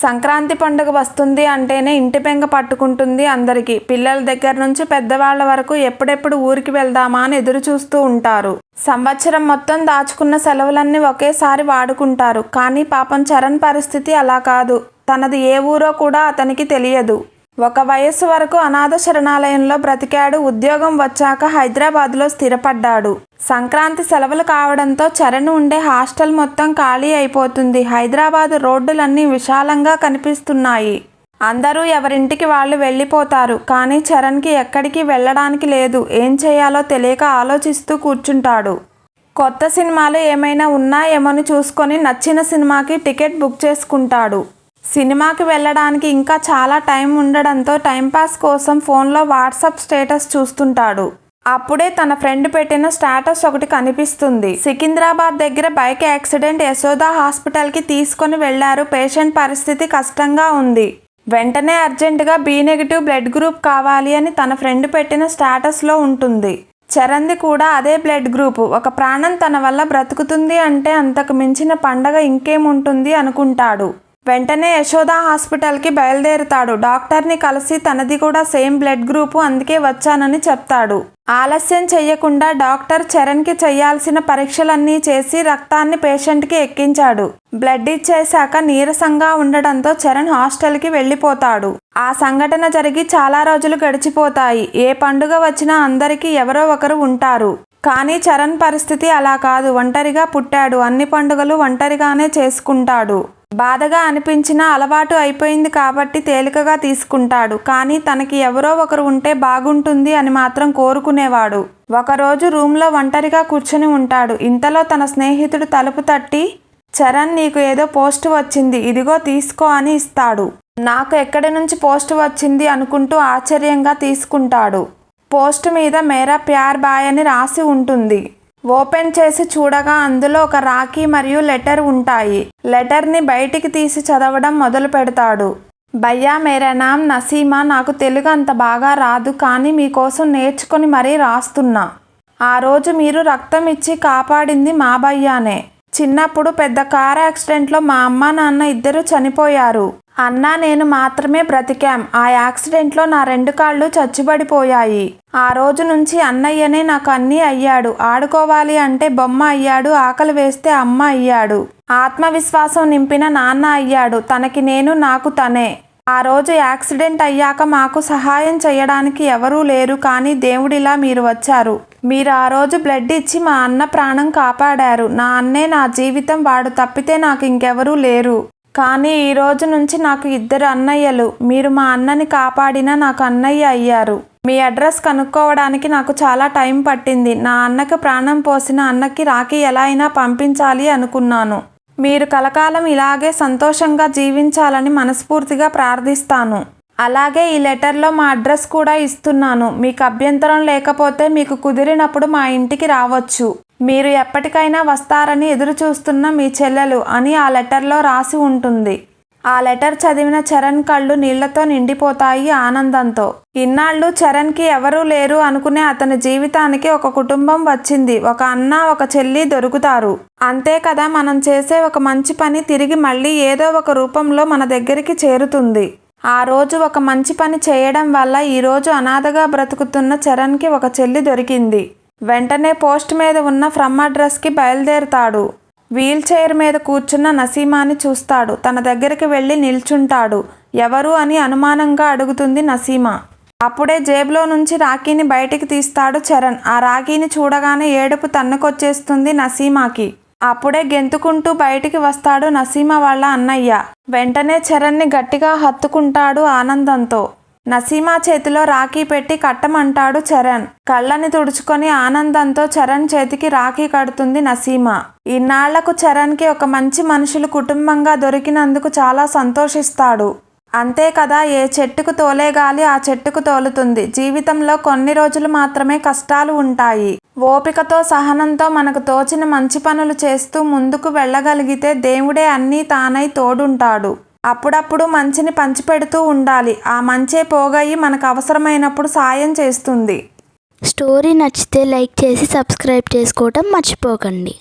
సంక్రాంతి పండుగ వస్తుంది అంటేనే ఇంటి పెంక పట్టుకుంటుంది అందరికీ. పిల్లల దగ్గర నుంచి పెద్దవాళ్ళ వరకు ఎప్పుడెప్పుడు ఊరికి వెళ్దామా అని ఎదురు చూస్తూ ఉంటారు. సంవత్సరం మొత్తం దాచుకున్న సెలవులన్నీ ఒకేసారి వాడుకుంటారు. కానీ పాపం చరణ్ పరిస్థితి అలా కాదు. తనది ఏ ఊరో కూడా అతనికి తెలియదు. ఒక వయస్సు వరకు అనాథ శరణాలయంలో బ్రతికాడు. ఉద్యోగం వచ్చాక హైదరాబాద్లో స్థిరపడ్డాడు. సంక్రాంతి సెలవులు కావడంతో చరణ్ ఉండే హాస్టల్ మొత్తం ఖాళీ అయిపోతుంది. హైదరాబాద్ రోడ్డులన్నీ విశాలంగా కనిపిస్తున్నాయి. అందరూ ఎవరింటికి వాళ్ళు వెళ్ళిపోతారు. కానీ చరణ్కి ఎక్కడికి వెళ్ళడానికి లేదు. ఏం చేయాలో తెలియక ఆలోచిస్తూ కూర్చుంటాడు. కొత్త సినిమాలు ఏమైనా ఉన్నాయేమోని చూసుకొని నచ్చిన సినిమాకి టికెట్ బుక్ చేసుకుంటాడు. సినిమాకి వెళ్ళడానికి ఇంకా చాలా టైం ఉండడంతో టైంపాస్ కోసం ఫోన్లో వాట్సాప్ స్టేటస్ చూస్తుంటాడు. అప్పుడే తన ఫ్రెండ్ పెట్టిన స్టేటస్ ఒకటి కనిపిస్తుంది. సికింద్రాబాద్ దగ్గర బైక్ యాక్సిడెంట్ యశోద హాస్పిటల్కి తీసుకొని వెళ్ళారు పేషెంట్ పరిస్థితి కష్టంగా ఉంది. వెంటనే అర్జెంటుగా బి నెగిటివ్ బ్లడ్ గ్రూప్ కావాలి అని తన ఫ్రెండ్ పెట్టిన స్టేటస్లో ఉంటుంది. చరణ్ది కూడా అదే బ్లడ్ గ్రూప్. ఒక ప్రాణం తన వల్ల బ్రతుకుతుంది అంటే అంతకు మించిన పండగ ఇంకేముంటుంది అనుకుంటాడు. వెంటనే యశోద హాస్పిటల్కి బయలుదేరుతాడు. డాక్టర్ని కలిసి తనది కూడా సేమ్ బ్లడ్ గ్రూపు అందుకే వచ్చానని చెప్తాడు. ఆలస్యం చెయ్యకుండా డాక్టర్ చరణ్కి చేయాల్సిన పరీక్షలన్నీ చేసి రక్తాన్ని పేషెంట్కి ఎక్కించాడు. బ్లడ్ ఇచ్చేశాక నీరసంగా ఉండడంతో చరణ్ హాస్టల్కి వెళ్ళిపోతాడు. ఆ సంఘటన జరిగి చాలా రోజులు గడిచిపోతాయి. ఏ పండుగ వచ్చినా అందరికీ ఎవరో ఒకరు ఉంటారు. కానీ చరణ్ పరిస్థితి అలా కాదు. ఒంటరిగా పుట్టాడు. అన్ని పండుగలు ఒంటరిగానే చేసుకుంటాడు. బాధగా అనిపించినా అలవాటు అయిపోయింది కాబట్టి తేలికగా తీసుకుంటాడు. కానీ తనకి ఎవరో ఒకరు ఉంటే బాగుంటుంది అని మాత్రం కోరుకునేవాడు. ఒకరోజు రూమ్లో ఒంటరిగా కూర్చొని ఉంటాడు. ఇంతలో తన స్నేహితుడు తలుపు తట్టి చరణ్ నీకు ఏదో పోస్ట్ వచ్చింది. ఇదిగో తీసుకో అని ఇస్తాడు. నాకు ఎక్కడి నుంచి పోస్ట్ వచ్చింది? అనుకుంటూ ఆశ్చర్యంగా తీసుకుంటాడు. పోస్ట్ మీద మేరా ప్యార్ బాయ్ అని రాసి ఉంటుంది. ఓపెన్ చేసి చూడగా అందులో ఒక రాఖీ మరియు లెటర్ ఉంటాయి. లెటర్ని బయటికి తీసి చదవడం మొదలు పెడతాడు. భయ్యా మేరా నామ్ నసీమా నాకు తెలుగు అంత బాగా రాదు కానీ మీకోసం నేర్చుకొని మరీ రాస్తున్నా. ఆ రోజు మీరు రక్తం ఇచ్చి కాపాడింది మా భయ్యానే. చిన్నప్పుడు పెద్ద కార్ యాక్సిడెంట్లో మా అమ్మ నాన్న ఇద్దరు చనిపోయారు. అన్న నేను మాత్రమే బ్రతికాం. ఆ యాక్సిడెంట్లో నా రెండు కాళ్ళు చచ్చుబడిపోయాయి ఆ రోజు నుంచి అన్నయ్యనే నాకు అన్నీ అయ్యాడు. ఆడుకోవాలి అంటే బొమ్మ అయ్యాడు ఆకలి వేస్తే అమ్మ అయ్యాడు. ఆత్మవిశ్వాసం నింపిన నాన్న అయ్యాడు. తనకి నేను నాకు తనే. ఆ రోజు యాక్సిడెంట్ అయ్యాక మాకు సహాయం చేయడానికి ఎవరూ లేరు కానీ దేవుడిలా మీరు వచ్చారు. మీరు ఆ రోజు బ్లడ్ ఇచ్చి మా అన్న ప్రాణం కాపాడారు. నా అన్నే నా జీవితం వాడు తప్పితే నాకు ఇంకెవరూ లేరు. కానీ ఈ రోజు నుంచి నాకు ఇద్దరు అన్నయ్యలు. మీరు మా అన్నని కాపాడినా నాకు అన్నయ్య అయ్యారు. మీ అడ్రస్ కనుక్కోవడానికి నాకు చాలా టైం పట్టింది. నా అన్నకు ప్రాణం పోసిన అన్నకి రాఖీ ఎలా అయినా పంపించాలి అనుకున్నాను. మీరు కలకాలం ఇలాగే సంతోషంగా జీవించాలని మనస్ఫూర్తిగా ప్రార్థిస్తాను. అలాగే ఈ లెటర్లో మా అడ్రస్ కూడా ఇస్తున్నాను. మీకు అభ్యంతరం లేకపోతే మీకు కుదిరినప్పుడు మా ఇంటికి రావచ్చు. మీరు ఎప్పటికైనా వస్తారని ఎదురు చూస్తున్న మీ చెల్లెలు అని ఆ లెటర్లో రాసి ఉంటుంది. ఆ లెటర్ చదివిన చరణ్ కళ్ళు నీళ్ళతో నిండిపోతాయి ఆనందంతో. ఇన్నాళ్ళు చరణ్కి ఎవరూ లేరు అనుకునే అతని జీవితానికి ఒక కుటుంబం వచ్చింది. ఒక అన్న ఒక చెల్లి దొరుకుతారు. అంతే కదా మనం చేసే ఒక మంచి పని తిరిగి మళ్ళీ ఏదో ఒక రూపంలో మన దగ్గరికి చేరుతుంది. ఆ రోజు ఒక మంచి పని చేయడం వల్ల ఈరోజు అనాథగా బ్రతుకుతున్న చరణ్కి ఒక చెల్లి దొరికింది. వెంటనే పోస్ట్ మీద ఉన్న ఫ్రమ్ అడ్రస్కి బయలుదేరుతాడు. వీల్ చైర్ మీద కూర్చున్న నసీమాని చూస్తాడు. తన దగ్గరికి వెళ్ళి నిల్చుంటాడు. ఎవరు అని అనుమానంగా అడుగుతుంది నసీమా. అప్పుడే జేబులో నుంచి రాఖీని బయటికి తీస్తాడు చరణ్. ఆ రాఖీని చూడగానే ఏడుపు తన్నుకొచ్చేస్తుంది నసీమాకి. అప్పుడే గెంతుకుంటూ బయటికి వస్తాడు నసీమా వాళ్ళ అన్నయ్య. వెంటనే చరణ్ని గట్టిగా హత్తుకుంటాడు ఆనందంతో. నసీమా చేతిలో రాఖీ పెట్టి కట్టమంటాడు చరణ్. కళ్ళని తుడుచుకొని ఆనందంతో చరణ్ చేతికి రాఖీ కడుతుంది నసీమా. ఇన్నాళ్ళకు చరణ్కి ఒక మంచి మనుషులు కుటుంబంగా దొరికినందుకు చాలా సంతోషిస్తాడు. అంతే కదా ఏ చెట్టుకు తోలే గాలి ఆ చెట్టుకు తోలుతుంది. జీవితంలో కొన్ని రోజులు మాత్రమే కష్టాలు ఉంటాయి. ఓపికతో సహనంతో మనకు తోచిన మంచి పనులు చేస్తూ ముందుకు వెళ్ళగలిగితే దేవుడే అన్నీ తానై తోడుంటాడు. అప్పుడప్పుడు మంచిని పంచిపెడుతూ ఉండాలి. ఆ మంచే పోగయి మనకు అవసరమైనప్పుడు సాయం చేస్తుంది. స్టోరీ నచ్చితే లైక్ చేసి సబ్స్క్రైబ్ చేసుకోవటం మర్చిపోకండి.